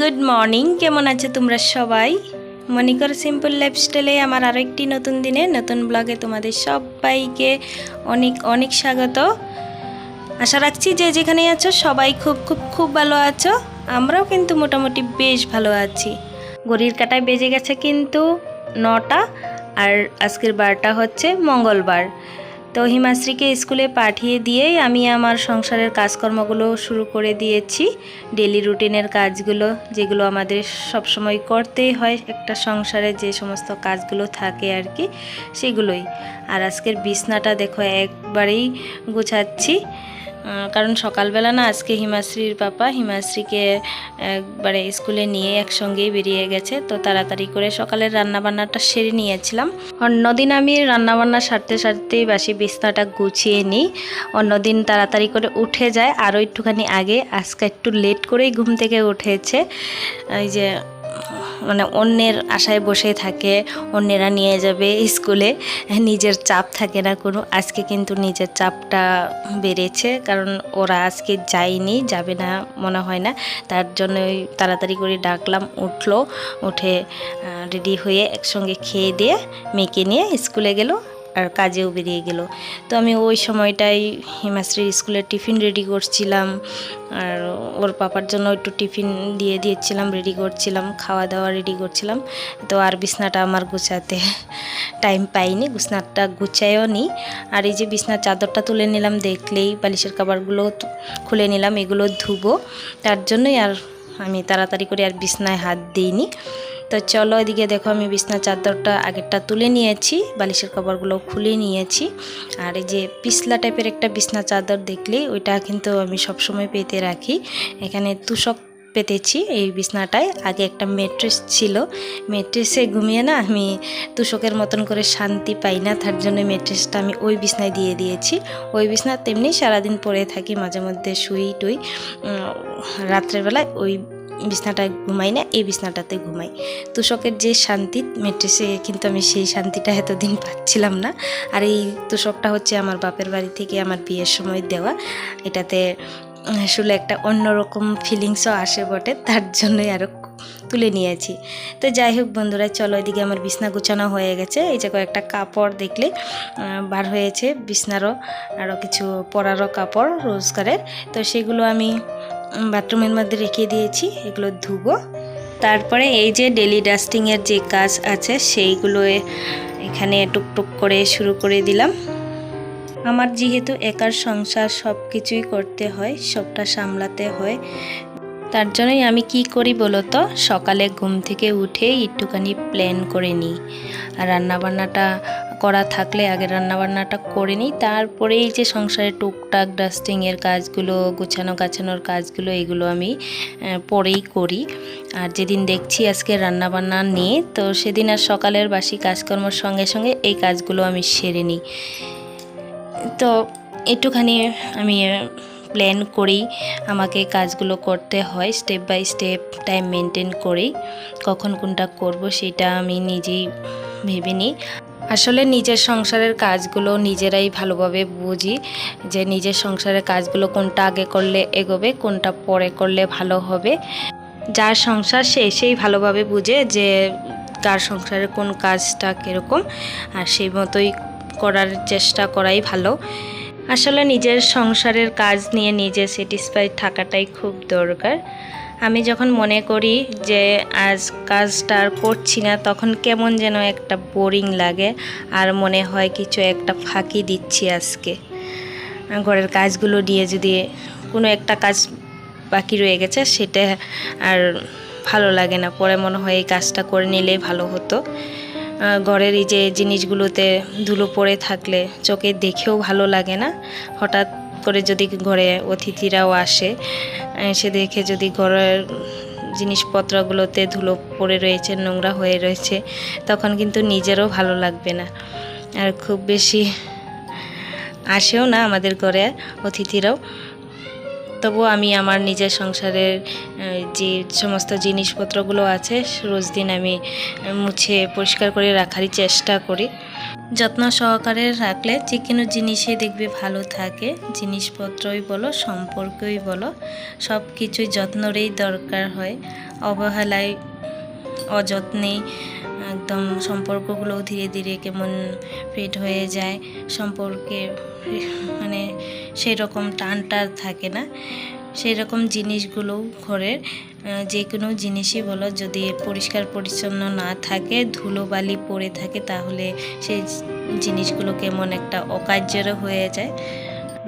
Good morning কেমন আছো তোমরা সবাই? মনিকর সিম্পল লাইফস্টাইলে আমার আরও একটি নতুন দিনে, নতুন ব্লগে তোমাদের সবাইকে অনেক অনেক স্বাগত। আশা রাখছি যে যেখানে আছো সবাই খুব খুব খুব ভালো আছো। আমরাও কিন্তু মোটামুটি বেশ ভালো আছি। গড়ির কাটায় বেজে গেছে কিন্তু নটা, আর আজকের বারটা হচ্ছে মঙ্গলবার। তো হিমাশ্রীকে স্কুলে পাঠিয়ে দিয়েই আমি আমার সংসারের কাজকর্মগুলো শুরু করে দিয়েছি। ডেলি রুটিনের কাজগুলো, যেগুলো আমাদের সবসময় করতেই হয়, একটা সংসারে যে সমস্ত কাজগুলো থাকে আর কি, সেগুলোই। আর আজকের বিছনাটা দেখো, একবারেই গুছাচ্ছি। কারণ সকালবেলা না আজকে হিমাশ্রীর পাপা হিমাশ্রীকে একবারে স্কুলে নিয়ে একসঙ্গেই বেরিয়ে গেছে, তো তাড়াতাড়ি করে সকালের রান্নাবান্নাটা সেরে নিয়েছিলাম। অন্যদিন আমি রান্নাবান্না সারতে সারতেই বাসি বিছনাটা গুছিয়ে নিই, অন্যদিন তাড়াতাড়ি করে উঠে যায়, আরও একটুখানি আগে, আজকে একটু লেট করেই ঘুম থেকে উঠেছে, এই যে মানে অন্যের আশায় বসে থাকে, অন্যেরা নিয়ে যাবে স্কুলে নিজের চাপ থাকে না কোনো। আজকে কিন্তু নিজের চাপটা বেড়েছে, কারণ ওরা আজকে যায়নি, যাবে না মনে হয় না। তার জন্যই তাড়াতাড়ি করে ডাকলাম, উঠল, উঠে রেডি হয়ে একসঙ্গে খেয়ে দিয়ে, মেয়েকে নিয়ে স্কুলে গেল। আর কাজেও বেরিয়ে গেল। তো আমি ওই সময়টাই হিমাশ্রীর স্কুলের টিফিন রেডি করছিলাম। আর ওর পাপার জন্য একটু টিফিন দিয়ে দিয়েছিলাম রেডি করছিলাম, খাওয়া দাওয়া রেডি করছিলাম। তো আর বিছনাটা আমার গুছাতে টাইম পাইনি, বিছনাটা গুছাইও নি। আর এই যে বিছনার চাদরটা তুলে নিলাম, দেখলেই বালিশের কাবারগুলো খুলে নিলাম, এগুলো ধুবো। তার জন্যই আর আমি তাড়াতাড়ি করে আর বিছনায় হাত দিইনি। তো চলো এদিকে দেখো আমি বিছনা চাদরটা আগেরটা তুলে নিয়েছি, বালিশের কভারগুলো খুলে নিয়েছি। আর এই যে পিছলা টাইপের একটা বিছনা চাদর দেখলেই ওইটা কিন্তু আমি সবসময় পেতে রাখি। এখানে তুষক পেতেছি এই বিছনাটায়। আগে একটা মেট্রেস ছিল। মেট্রেসে ঘুমিয়ে না আমি তুষকের মতন করে শান্তি পাই না, তার জন্য মেট্রেসটা আমি ওই বিছনায় দিয়ে দিয়েছি। ওই বিছনা তেমনি সারাদিন পরে থাকি, মাঝে মধ্যে শুই টুই রাত্রেবেলায় ওই বিছনাটায় ঘুমাই না, এই বিছনাটাতে ঘুমাই। তুষকের যে শান্তি মেট্রেসে কিন্তু আমি সেই শান্তিটা এতদিন পাচ্ছিলাম না। আর এই তুষকটা হচ্ছে আমার বাপের বাড়ি থেকে আমার বিয়ের সময় দেওয়া। এটাতে আসলে একটা অন্যরকম ফিলিংসও আসে বটে, তার জন্যই আরও তুলে নিয়েছি। তো যাই হোক বন্ধুরা, চলো এদিকে আমার বিছনা গুছানো হয়ে গেছে। এই যে কয়েকটা কাপড় দেখলে বার হয়েছে বিছনারও আরও কিছু পরারও কাপড় রোজগারের। তো সেগুলো আমি বাথরুমের মধ্যে রেখে দিয়েছি, এগুলো ধুবো। তারপরে এই যে ডেলি ডাস্টিংয়ের যে কাজ আছে, সেইগুলো এখানে টুকটুক করে শুরু করে দিলাম। আমার যেহেতু একার সংসার সব কিছুই করতে হয়, সবটা সামলাতে হয়, তার জন্যই আমি কি করি বলো তো? সকালে ঘুম থেকে উঠে একটুখানি প্ল্যান করে নিই। আর রান্নাবান্নাটা করা থাকলে আগে রান্নাবান্নাটা করে নিই। তারপরেই যে সংসারে টুকটাক ডাস্টিংয়ের কাজগুলো, গোছানো গাছানোর কাজগুলো, এগুলো আমি পরেই করি। আর যেদিন দেখছি আজকে রান্নাবান্না নেই, তো সেদিন আর সকালের বাসি কাজকর্মের সঙ্গে সঙ্গে এই কাজগুলো আমি সেরে নিই। তো একটুখানি আমি প্ল্যান করেই আমাকে কাজগুলো করতে হয় step by step time maintain করেই কখন কোনটা করব সেটা আমি নিজেই ভেবে নিই। আসলে নিজের সংসারের কাজগুলো নিজেরাই ভালোভাবে বুঝি যে নিজের সংসারের কাজগুলো কোনটা আগে করলে এগোবে, কোনটা পরে করলে ভালো হবে। যার সংসার সে সেই ভালোভাবে বুঝে যে কার সংসারের কোন কাজটা কীরকম, আর সেই মতোই করার চেষ্টা করাই ভালো। আসলে নিজের সংসারের কাজ নিয়ে নিজে স্যাটিসফাইড থাকাটাই খুব দরকার। আমি যখন মনে করি যে আজ কাজটা আর করছি না, তখন কেমন যেন একটা বোরিং লাগে আর মনে হয় কিছু একটা ফাঁকি দিচ্ছি আজকে। ঘরের কাজগুলো দিয়ে যদি কোনো একটা কাজ বাকি রয়ে গেছে, সেটা আর ভালো লাগে না। পরে মনে হয় এই কাজটা করে নিলেই ভালো হতো। ঘরের এই যে জিনিসগুলোতে ধুলো পড়ে থাকলে চোখে দেখেও ভালো লাগে না। হঠাৎ করে যদি ঘরে অতিথিরাও আসে এসে দেখে যদি ঘরের জিনিসপত্রগুলোতে ধুলো পড়ে রয়েছে, নোংরা হয়ে রয়েছে, তখন কিন্তু নিজেরও ভালো লাগবে না। আর খুব বেশি আসেও না আমাদের ঘরে অতিথিরাও। তবু আমি আমার নিজের সংসারের যে সমস্ত জিনিসপত্রগুলো আছে, রোজ দিন আমি মুছে পরিষ্কার করে রাখারই চেষ্টা করি। যত্ন সহকারে রাখলে যে কোনো জিনিসই দেখবে ভালো থাকে। জিনিসপত্রই বলো, সম্পর্কই বলো সব কিছুই যত্নরই দরকার হয়। অবহেলায়, অযত্নে একদম সম্পর্কগুলোও ধীরে ধীরে কেমন ফিট হয়ে যায়। সম্পর্কে মানে সেই রকম টানটা থাকে না। সেই রকম জিনিসগুলো ঘরের যে কোনো জিনিসই বলো, যদি পরিষ্কার পরিচ্ছন্ন না থাকে ধুলো বালি পড়ে থাকে, তাহলে সেই জিনিসগুলো কেমন একটা অকার্যেরও হয়ে যায়।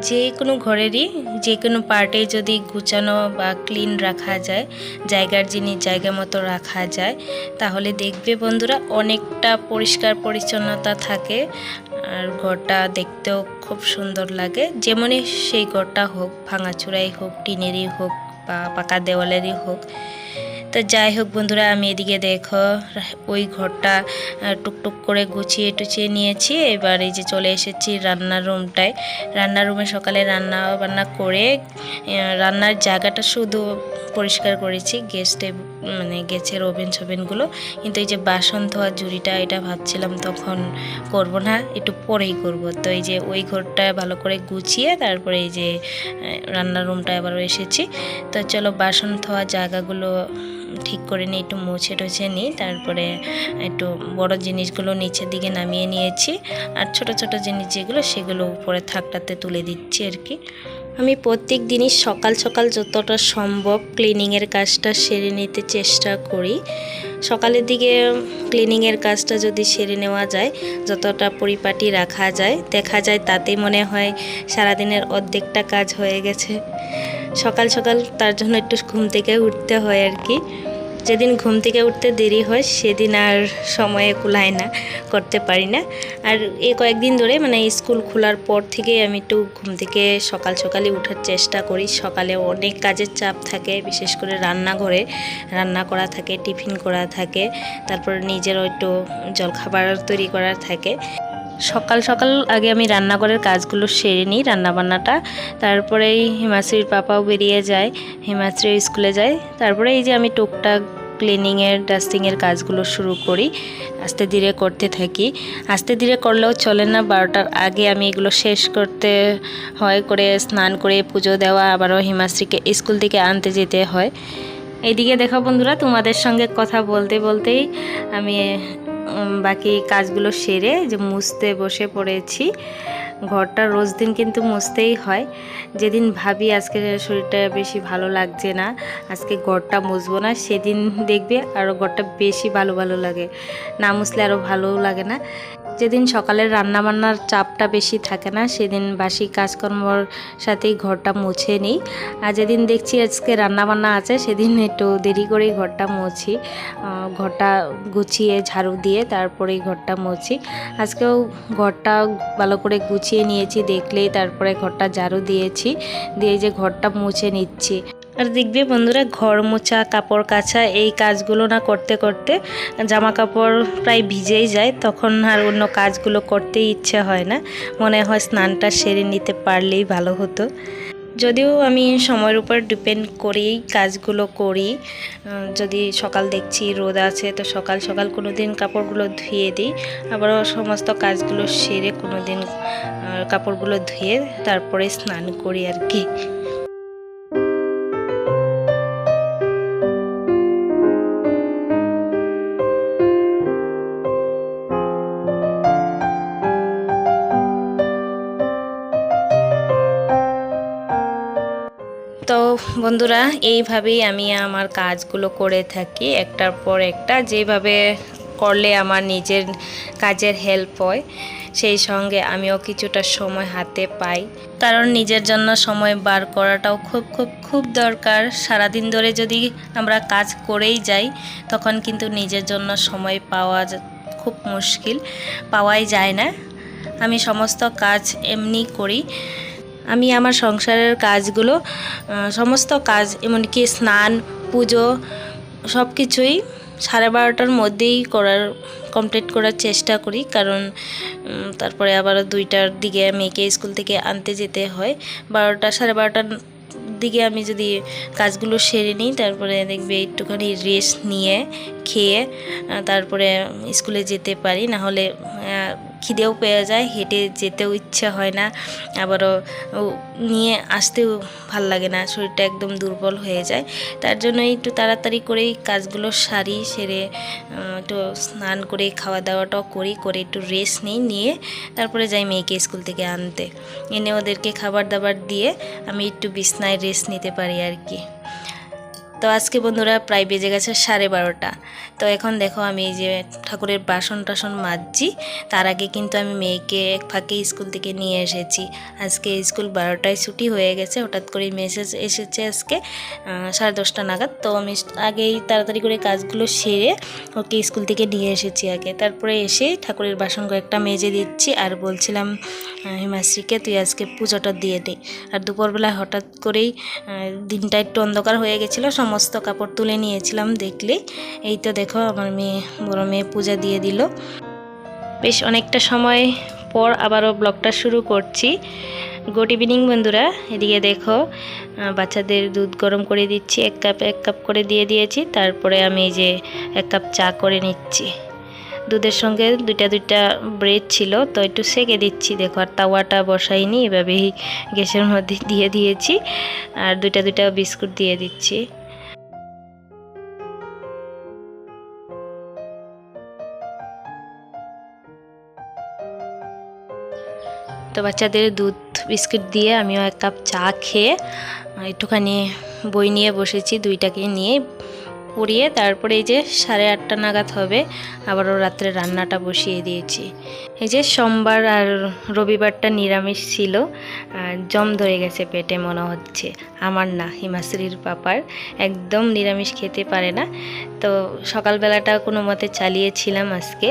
যে কোনো ঘরেরই, যে কোনো পার্টে যদি গুছানো বা ক্লিন রাখা যায়, জায়গার জিনিস জায়গা মতো রাখা যায়, তাহলে দেখবে বন্ধুরা অনেকটা পরিষ্কার পরিচ্ছন্নতা থাকে আর ঘরটা দেখতেও খুব সুন্দর লাগে। যেমনই সেই ঘরটা হোক, ভাঙাচুরাই হোক, টিনেরই হোক বা পাকা দেওয়ালেরই হোক তো যাই হোক বন্ধুরা, আমি এদিকে দেখো, ওই ঘরটা টুকটুক করে গুছিয়ে টুচিয়ে নিয়েছি। এবার এই যে চলে এসেছি রান্নার রুমটায়। রান্নার রুমে সকালে রান্না বান্না করে রান্নার জায়গাটা শুধু পরিষ্কার করেছি গ্যাসটে মানে গ্যাসের ওভেন সোভেনগুলো কিন্তু এই যে বাসন ধোয়া ঝুড়িটা, এটা ভাবছিলাম তখন করব না, একটু পরেই করব। তো এই যে ওই ঘরটা ভালো করে গুছিয়ে তারপরে এই যে রান্নার রুমটা আবারও এসেছি। তো চলো বাসন ধোয়া জায়গাগুলো ঠিক করে নিই, একটু মুছে টুছে নিই, তারপরে একটু বড় জিনিসগুলো নিচের দিকে নামিয়ে নিয়েছি। আর ছোট ছোট জিনিস যেগুলো, সেগুলো উপরে থাকটাতে তুলে দিচ্ছি আর কি। আমি প্রত্যেক দিনই সকাল সকাল যতটা সম্ভব ক্লিনিংয়ের কাজটা সেরে নিতে চেষ্টা করি। সকালের দিকে ক্লিনিংয়ের কাজটা যদি সেরে নেওয়া যায়, যতটা পরিপাটি রাখা যায়, দেখা যায় তাতে মনে হয় সারাদিনের অর্ধেকটা কাজ হয়ে গেছে। সকাল সকাল তার জন্য একটু ঘুম থেকে উঠতে হয় আর কি। যেদিন ঘুম থেকে উঠতে দেরি হয়, সেদিন আর সময়ে কুলায় না, করতে পারি না। আর এই কয়েকদিন ধরে মানে স্কুল খোলার পর থেকে আমি একটু ঘুম থেকে সকাল সকালে উঠার চেষ্টা করি। সকালে অনেক কাজের চাপ থাকে, বিশেষ করে রান্নাঘরে রান্না করা থাকে, টিফিন করা থাকে, তারপর নিজেরও একটু জলখাবার তৈরি করার থাকে। সকাল সকাল আগে আমি রান্নাঘরের কাজগুলো সেরে নিই রান্নাবান্নাটা। তারপরেই হিমাশ্রীর পাপাও বেরিয়ে যায়, হিমাশ্রী স্কুলে যায়। তারপরে এই যে আমি টুকটাক ক্লিনিংয়ের, ডাস্টিংয়ের কাজগুলো শুরু করি, আস্তে ধীরে করতে থাকি। আস্তে ধীরে করলেও চলে না, বারোটার আগে আমি এগুলো শেষ করতে হয়, করে স্নান করে পুজো দেওয়া, আবারও হিমাশ্রীকে স্কুল থেকে আনতে যেতে হয়। এদিকে দেখো বন্ধুরা, তোমাদের সঙ্গে কথা বলতে বলতেই আমি বাকি কাজগুলো সেরে যে মুছতে বসে পড়েছি। ঘরটা রোজ দিন কিন্তু মুছতেই হয়। যেদিন ভাবি আজকে শরীরটা বেশি ভালো লাগছে না, আজকে ঘরটা মুছবো না, সেদিন দেখবে আরও ঘরটা বেশি ভালো ভালো লাগে। না মুছলে আরও ভালোও লাগে না। যেদিন সকালের রান্নাবান্নার চাপটা বেশি থাকে না, সেদিন বাসি কাজকর্মর সাথেই ঘরটা মুছে নিই। আর যেদিন দেখছি আজকে রান্নাবান্না আছে, সেদিন একটু দেরি করেই ঘরটা মুছি। ঘরটা গুছিয়ে ঝাড়ু দিয়ে তারপরেই ঘরটা মুছি। আজকেও ঘরটা ভালো করে গুছিয়ে নিয়েছি, দেখলেই তারপরে ঘরটা ঝাড়ু দিয়েছি, দিয়ে যে ঘরটা মুছে নিচ্ছি। আর দেখবে বন্ধুরা ঘর মোছা, কাপড় কাচা, এই কাজগুলো না করতে করতে জামা কাপড় প্রায় ভিজেই যায়, তখন আর অন্য কাজগুলো করতেই ইচ্ছে হয় না। মনে হয় স্নানটা সেরে নিতে পারলেই ভালো হতো। যদিও আমি সময়ের উপর ডিপেন্ড করেই কাজগুলো করি যদি সকাল দেখছি রোদ আছে, তো সকাল সকাল কোনো দিন কাপড়গুলো ধুয়ে দিই আবারও সমস্ত কাজগুলো সেরে কোনো দিন কাপড়গুলো ধুয়ে তারপরে স্নান করি আর কি। বন্ধুরা, এইভাবেই আমি আমার কাজগুলো করে থাকি। একটার পর একটা যেভাবে করলে আমার নিজের কাজের হেল্প হয়, সেই সঙ্গে আমিও কিছুটা সময় হাতে পাই। কারণ নিজের জন্য সময় বার করাটাও খুব খুব খুব দরকার। সারাদিন ধরে যদি আমরা কাজ করেই যাই, তখন কিন্তু নিজের জন্য সময় পাওয়া খুব মুশকিল। পাওয়াই যায় না। আমি সমস্ত কাজ এমনি করি। আমি আমার সংসারের কাজগুলো সমস্ত কাজ, এমনকি স্নান, পুজো সব কিছুই সাড়ে বারোটার মধ্যেই করার কমপ্লিট করার চেষ্টা করি। কারণ তারপরে আবার দুইটার দিকে মেয়েকে স্কুল থেকে আনতে যেতে হয়। বারোটা, সাড়ে বারোটার দিকে আমি যদি কাজগুলো সেরে নিই, তারপরে দেখবে একটুখানি রেস্ট নিয়ে, খেয়ে তারপরে স্কুলে যেতে পারি। না হলে খিদেও পেয়ে যায়, হেঁটে যেতেও ইচ্ছা হয় না, আবারও নিয়ে আসতেও ভালো লাগে না, শরীরটা একদম দুর্বল হয়ে যায়। তার জন্য একটু তাড়াতাড়ি করেই কাজগুলো সারি, সেরে একটু স্নান করে, খাওয়া দাওয়াটাও করি, করে একটু রেস্ট নিই, নিয়ে তারপরে যাই মেয়েকে স্কুল থেকে আনতে। এনে ওদেরকে খাবার দাবার দিয়ে আমি একটু বিছনায় রেস্ট নিতে পারি আর কি। তো আজকে বন্ধুরা প্রায় বেজে গেছে সাড়ে বারোটা। তো এখন দেখো আমি এই যে ঠাকুরের বাসন টাসন মাজছি। তার আগে কিন্তু আমি মেয়েকে এক ফাঁকে স্কুল থেকে নিয়ে এসেছি। আজকে স্কুল বারোটায় ছুটি হয়ে গেছে, হঠাৎ করে মেসেজ এসেছে আজকে সাড়ে দশটা নাগাদ। তো আমি আগেই তাড়াতাড়ি করে কাজগুলো সেরে ওকে স্কুল থেকে নিয়ে এসেছি আগে। তারপরে এসে ঠাকুরের বাসন কয়েকটা মেজে দিচ্ছি আর বলছিলাম হিমাশ্রীকে তুই আজকে পুজোটা দিয়ে দে। আর দুপুরবেলা হঠাৎ করেই দিনটা একটু অন্ধকার হয়ে গেছিল, সমস্ত কাপড় তুলে নিয়েছিলাম দেখলে এই তো দেখো আমার মেয়ে, বড় মেয়ে পূজা দিয়ে দিল। বেশ অনেকটা সময় পর আবারও ব্লগটা শুরু করছি। গুড ইভিনিং বন্ধুরা, এদিকে দেখো বাচ্চাদের দুধ গরম করে দিচ্ছি, এক কাপ এক কাপ করে দিয়ে দিয়েছি, তারপরে আমি যে এক কাপ চা করে নিচ্ছি। দুধের সঙ্গে দুইটা দুইটা ব্রেড ছিল, তো একটু সেকে দিচ্ছি, দেখো, আর তাওয়াটা বসাইনি, এভাবেই গ্যাসের মধ্যে দিয়ে দিয়েছি, আর দুইটা দুইটা বিস্কুট দিয়ে দিচ্ছি। তো বাচ্চাদের দুধ বিস্কিট দিয়ে আমিও এক কাপ চা খেয়ে একটুখানি বই নিয়ে বসেছি, দুইটাকে নিয়ে। পড়িয়ে তারপরে এই যে সাড়ে আটটা নাগাদ হবে, আবারও রাত্রে রান্নাটা বসিয়ে দিয়েছি। এই যে সোমবার আর রবিবারটা নিরামিষ ছিল জম ধরে গেছে পেটে মনে হচ্ছে। আমার না, হিমাশ্রীর পাপার। একদম নিরামিষ খেতে পারে না। তো সকালবেলাটা কোনো মতে চালিয়েছিলাম আজকে।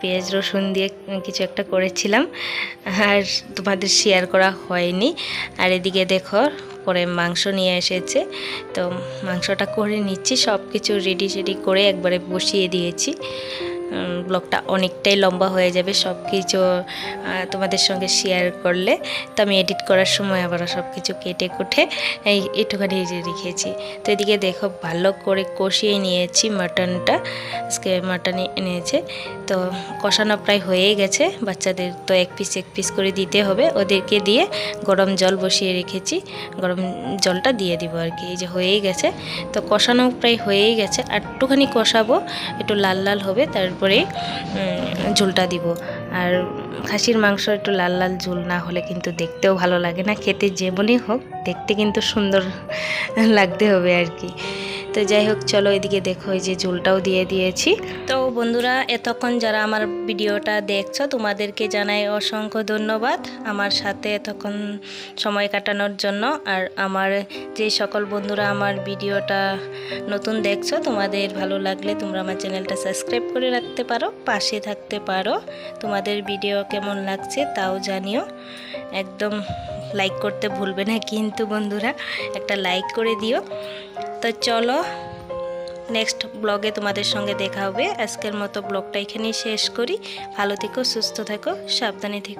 পেঁয়াজ রসুন দিয়ে কিছু একটা করেছিলাম। আর তোমাদের শেয়ার করা হয়নি। আর এদিকে দেখো পরে মাংস নিয়ে এসেছে। তো মাংসটা করে নিচ্ছি সব কিছু রেডি সেডি করে একবারে বসিয়ে দিয়েছি। ব্লগটা অনেকটাই লম্বা হয়ে যাবে সব কিছু তোমাদের সঙ্গে শেয়ার করলে। তো আমি এডিট করার সময় আবার সব কিছু কেটে কুটে এই একটুখানি রেখেছি। তো এদিকে দেখো, ভালো করে কষিয়ে নিয়েছি মাটনটা আজকে মাটন এনেছে। তো কষানো প্রায় হয়েই গেছে। বাচ্চাদের তো এক পিস এক পিস করে দিতে হবে। ওদেরকে দিয়ে গরম জল বসিয়ে রেখেছি। গরম জলটা দিয়ে দিব আর কি, এই যে হয়েই গেছে। তো কষানো প্রায় হয়েই গেছে। আর একটুখানি কষাবো, একটু লাল লাল হবে তারপরে ঝোলটা দিব। আর খাসির মাংস একটু লাল লাল ঝোল না হলে কিন্তু দেখতেও ভালো লাগে না। খেতে যেমনই হোক, দেখতে কিন্তু সুন্দর লাগতে হবে আর কি। তো যাই হোক, চলো এদিকে দেখো, এই যে ঝোলটাও দিয়ে দিয়েছি। তো বন্ধুরা, এতক্ষণ যারা আমার ভিডিওটা দেখছ, তোমাদেরকে জানাই অসংখ্য ধন্যবাদ আমার সাথে এতক্ষণ সময় কাটানোর জন্য। আর আমার যে সকল বন্ধুরা আমার ভিডিওটা নতুন দেখছ, তোমাদের ভালো লাগলে তোমরা আমার চ্যানেলটা সাবস্ক্রাইব করে রাখতে পারো, পাশে থাকতে পারো। তোমাদের ভিডিও কেমন লাগছে তাও জানিও। একদম লাইক করতে ভুলবে না কিন্তু বন্ধুরা, একটা লাইক করে দিও। তো চলো নেক্সট ব্লগে তোমাদের সঙ্গে দেখা হবে। আজকের মতো ব্লগটা এখানেই শেষ করি। ভালো থেকো, সুস্থ থেকো, সাবধানে থেকো।